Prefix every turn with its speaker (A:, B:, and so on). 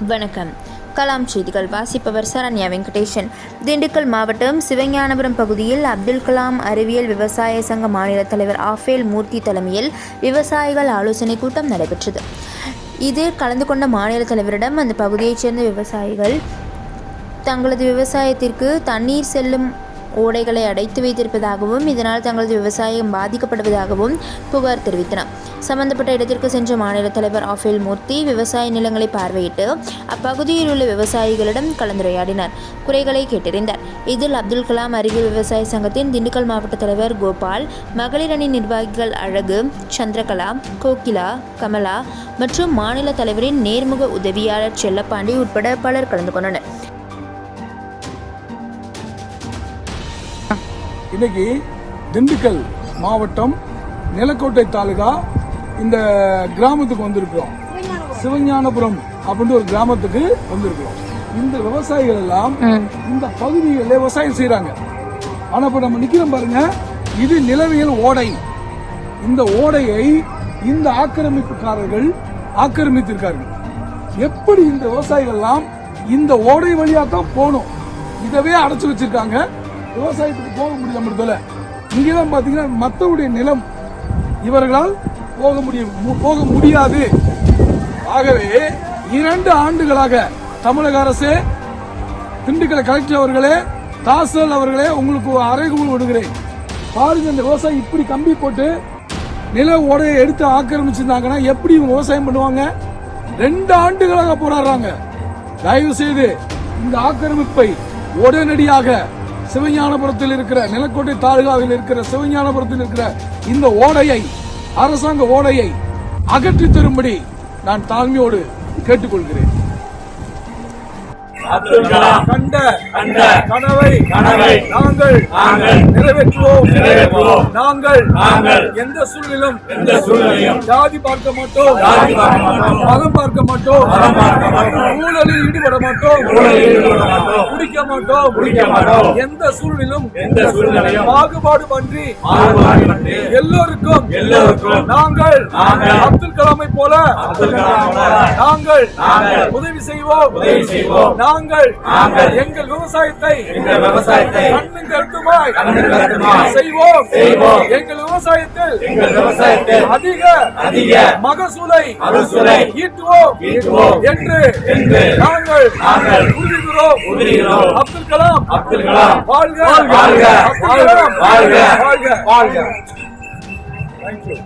A: வணக்கம். கலாம் செய்திகள் வாசிப்பவர் சரண்யா வெங்கடேஷன் திண்டுக்கல் மாவட்டம் சிவஞானபுரம் பகுதியில் அப்துல் கலாம் அறிவியல் விவசாய சங்க மாநில தலைவர் ஆஃபேல் மூர்த்தி தலைமையில் விவசாயிகள் ஆலோசனை கூட்டம் நடைபெற்றது. இதில் கலந்து கொண்ட மாநில தலைவரிடம் அந்த பகுதியைச் சேர்ந்த விவசாயிகள் தங்களது விவசாயத்திற்கு தண்ணீர் செல்லும் ஓடைகளை அடைத்து வைத்திருப்பதாகவும் இதனால் தங்களது விவசாயம் பாதிக்கப்படுவதாகவும் புகார் தெரிவித்தனர். சம்பந்தப்பட்ட இடத்திற்கு சென்ற மாநில தலைவர் ஆஃபேல் மூர்த்தி விவசாய நிலங்களை பார்வையிட்டு அப்பகுதியில் உள்ள விவசாயிகளிடம் கலந்துரையாடினார். குறைகளை கேட்டறிந்தார். இதில் அப்துல் கலாம் அறிவியல் விவசாய சங்கத்தின் திண்டுக்கல் மாவட்ட தலைவர் கோபால் மகளிர் அணி நிர்வாகிகள் அழகு சந்திரகலா கோகிலா கமலா மற்றும் மாநில தலைவரின் நேர்முக உதவியாளர் செல்லப்பாண்டி உட்பட பலர் கலந்து கொண்டனர்.
B: இன்னைக்கு திண்டுக்கல் மாவட்டம் நிலக்கோட்டை தாலுகா இந்த கிராமத்துக்கு வந்திருக்கிறோம். சிவஞானபுரம் அப்படின்னு ஒரு கிராமத்துக்கு வந்திருக்கிறோம். இந்த விவசாயிகள் எல்லாம் இந்த பகுதிகளில் விவசாயம் செய்றாங்க. ஆனா இப்ப நம்ம நிக்கிறோம் பாருங்க இது நிலவியல் ஓடை. இந்த ஓடையை இந்த ஆக்கிரமிப்புக்காரர்கள் ஆக்கிரமித்திருக்கார்கள். எப்படி இந்த விவசாயிகள் எல்லாம் இந்த ஓடை வழியா தான் போகணும்? இதவே அடைச்சு வச்சிருக்காங்க. விவசாயத்துக்கு போக முடியாம இடத்துல இங்கேதான் பாத்தீங்கன்னா மற்றவுடைய நிலம் இவர்களால் போக முடியும் போக முடியாது. ஆகவே இரண்டு ஆண்டுகளாக தமிழக அரசு திண்டுக்கல் கலெக்டர் அவர்களே தாசல் அவர்களே உங்களுக்கு ஒரு அறைகூல் விடுகிறேன். பாருங்க இந்த விவசாயி இப்படி கம்பி போட்டு நில ஓடையை எடுத்து ஆக்கிரமிச்சிருந்தாங்கன்னா எப்படி இவங்க விவசாயம் பண்ணுவாங்க? ரெண்டு ஆண்டுகளாக போராடுறாங்க. தயவு செய்து இந்த ஆக்கிரமிப்பை உடனடியாக சிவஞானபுரத்தில் இருக்கிற நிலக்கோட்டை தாலுகாவில் இருக்கிற சிவஞானபுரத்தில் இருக்கிற இந்த ஓடையை அரசாங்க ஓடையை அகற்றி தரும்படி நான் தாழ்மையோடு கேட்டுக்கொள்கிறேன் கண்ட
C: கண்ட
B: கனவை
C: கனவை
B: நாங்கள் நிறைவேற்றுவோம். நாங்கள்
C: நாங்கள்
B: எந்த சூழ்நிலும்
C: எந்த சூழ்நிலையும்
B: ஜாதி பார்க்க மாட்டோம்
C: பார்க்க மாட்டோம்.
B: மதம் பார்க்க மாட்டோம்
C: மதம் பார்க்க மாட்டோம்.
B: ஊழலில் ஈடுபட மாட்டோம்
C: ஊழலில் ஈடுபட மாட்டோம்.
B: குடிக்க மாட்டோம்
C: குடிக்க மாட்டோம்.
B: எந்த சூழ்நிலும் பாகுபாடு பன்றி எல்லோருக்கும்
C: எல்லோருக்கும்
B: நாங்கள்
C: நாங்கள்
B: அப்துல் கலாமை போல
C: அப்துல் கலாம் போல
B: நாங்கள்
C: நாங்கள்
B: உதவி செய்வோம்
C: உதவி செய்வோம்.
B: நாங்கள்
C: நாங்கள்
B: எங்கள் விவசாயத்தை
C: எங்கள்
B: கண்ணும் கருத்துமாய் செய்வோம்
C: செய்வோம்.
B: எங்கள் விவசாயத்தில்
C: எங்கள் விவசாயத்தில்
B: அதிக
C: அதிக
B: மகசூலை
C: மகசூலை
B: ஈட்டுவோம்
C: ஈட்டுவோம்.
B: என்று
C: என்று
B: நாங்கள்
C: நாங்கள்
B: உறுதிகிறோம்
C: உறுதிகிறோம்.
B: அப்துல் கலாம்
C: அப்துல் கலாம்
B: வாழ்க
C: வாழ்க. வாழ்க.
B: வாழ்க வாழ்க
C: வாழ்க.
B: தேங்க்யூ